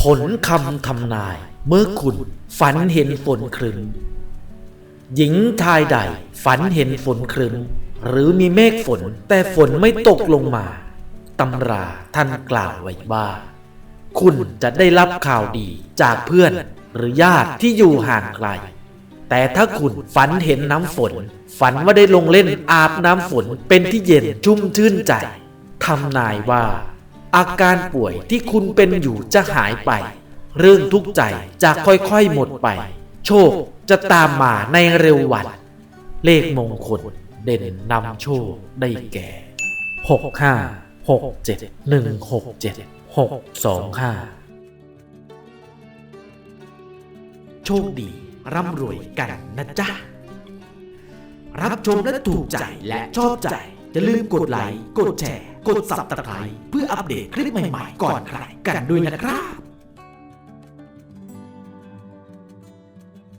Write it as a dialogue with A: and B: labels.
A: ผลคำทำนาย เมื่อคุณฝันเห็นฝนครึ้มหญิงชายใดฝันเห็นฝนครึ้มหรือมีเมฆฝนแต่ฝนไม่ตกลงมาตำราท่านกล่าวไว้ว่า คุณจะได้รับข่าวดีจากเพื่อนหรือญาติที่อยู่ห่างไกล แต่ถ้าคุณฝันเห็นน้ำฝน ฝันว่าได้ลงเล่นอาบน้ำฝนเป็นที่เย็นชุ่มชื่นใจทำนายว่า อาการป่วยที่คุณเป็นอยู่จะหายไป เรื่องทุกข์ใจจะค่อยๆหมดไป โชคจะตามมาในเร็ววัน เลขมงคลเด่นนำโชคได้แก่ 6 5 6 7 1 6 7 6 2 5 โชคดีร่ำรวยกันนะจ๊ะ รับชมและถูกใจและชอบใจ อย่าลืมกดไลค์กดแชร์ กดสับตะไคร้เพื่ออัปเดตคลิปใหม่ๆ ก่อนใครกันด้วยนะครับ